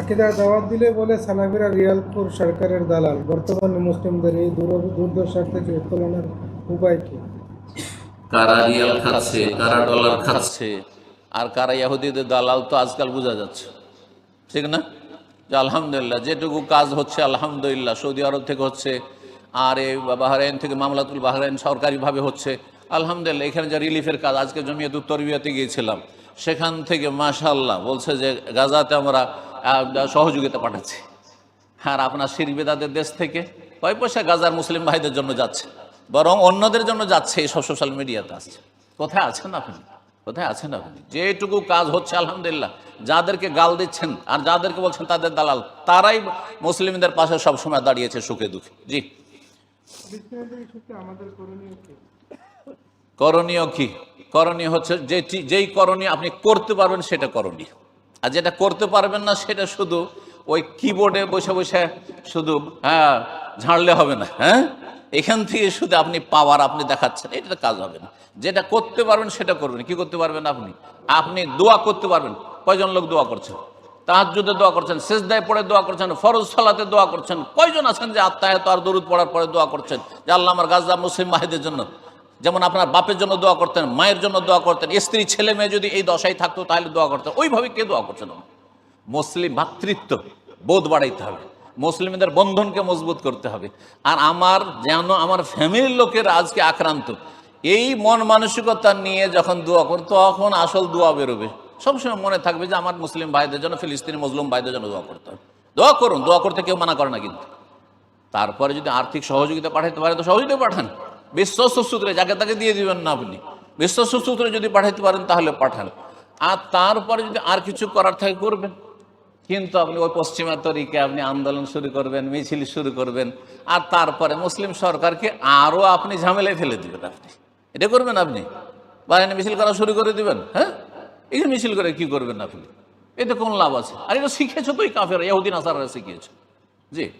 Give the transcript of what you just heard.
আকিদার দাওয়াত দিলে বলে সালাফিরা রিয়ালপুর সরকারের দালাল। বর্তমানে মুসলিমদের এই দুর্দশার থেকে উত্তোলনের উপায় কি? কারা রিয়াল খাচ্ছে কারা ডলার খাচ্ছে? আর কারা ইয়াহুদিদের দালাল তো আজকাল বোঝা যাচ্ছে। ঠিক না? যে আলহামদুলিল্লাহ যেটুকু কাজ হচ্ছে আলহামদুলিল্লাহ। সৌদি আরব থেকে হচ্ছে আর এই বাহরাইন থেকে মামলাতুল বাহরাইন সরকারিভাবে হচ্ছে। আলহামদুলিল্লাহ এখানে যে রিলিফের কাজ আজকে জমিয়ত উত্তরবিয়াতে গিয়েছিলাম। সেখান থেকে মাশাল্লাহ বলছে যে গাজাতে আমরা সহযোগিতা পাঠাচ্ছি। আর আপনার শিরবেদাদের দেশ থেকে কয় পয়সা গাজার মুসলিম ভাইদের জন্য যাচ্ছে, বরং অন্যদের জন্য যাচ্ছে এইসব সোশ্যাল মিডিয়াতে আসছে। কোথায় আছেন আপনি? কোথায় আছেন আপনি? যেটুকু কাজ হচ্ছে, আলহামদুলিল্লাহ। যাদেরকে গাল দিচ্ছেন আর যাদেরকে বলছেন তাদের দালাল, তারাই মুসলিমদের পাশে সবসময় দাঁড়িয়েছে সুখে দুঃখে। জি। করণীয় কি? করণীয় হচ্ছে যেটি যেই করণীয় আপনি করতে পারবেন সেটা করণীয়। আর যেটা করতে পারবেন না সেটা শুধু ওই কিবোর্ডে বসে বসে শুধু হ্যাঁ ঝাড়লে হবে না হ্যাঁ? এখান থেকে শুধু আপনি পাওয়ার আপনি দেখাচ্ছেন এটা কাজ হবে না। যেটা করতে পারবেন সেটা করবেন। কি করতে পারবেন আপনি? আপনি দোয়া করতে পারবেন। কয়জন লোক দোয়া করছেন? তাহার তাহাজুদে দোয়া করছেন শেষদায় পড়ে দোয়া করছেন, ফরজ সালাতে দোয়া করছেন। কয়জন আছেন যে আত্মায়ত আর দরুদ পড়ার পরে দোয়া করছেন? যে আল্লাহ আমার গাজা মুসলিম মাহিদের জন্য যেমন আপনার বাপের জন্য দোয়া করতেন, মায়ের জন্য দোয়া করতেন, স্ত্রী, ছেলে, মেয়ে যদি এই দশায় থাকতো তাহলে দোয়া করতেন। ওইভাবে কে দোয়া করছেন না? মুসলিম ভাতৃত্ব, বোধ বাড়াইতে হবে। মুসলিমদের বন্ধনকে মজবুত করতে হবে। আর আমার যেন আমার ফ্যামিলির লোকের আজকে আক্রান্ত, এই মন মানসিকতা নিয়ে যখন দোয়া করো, তখন আসল দোয়া বেরোবে। সবসময় মনে থাকবে যে আমার মুসলিম ভাইদের জন্য, ফিলিস্তিনি মুসলিম ভাইদের জন্য দোয়া করতে হবে। দোয়া করুন, দোয়া করতে কেউ মানা করে না কিন্তু। তারপরে যদি আর্থিক সহযোগিতা পাঠাতে পারে, তো সহযোগিতা পাঠান। বিশ্বস্ত সূত্রে যাকে তাকে দিয়ে দিবেন না আপনি বিশ্বস্ত সূত্রে যদি পাঠাতে পারেন, তাহলে পাঠান। আর তারপরে যদি আর কিছু করার থাকে, করবেন। কিন্তু আপনি ওই পশ্চিমা তরিকে আপনি আন্দোলন শুরু করবেন, মিছিল শুরু করবেন, আর তারপরে মুসলিম সরকারকে আরও আপনি ঝামেলায় ফেলে দেবেন আপনি। এটা করবেন আপনি? বাহিনী মিছিল করা শুরু করে দিবেন হ্যাঁ? এই যে মিছিল করে কি করবেন আপনি? এতে কোন লাভ আছে? আর এটা শিখেছো তো এই কাফের ইহুদিন আসারা শিখিয়েছো। জি।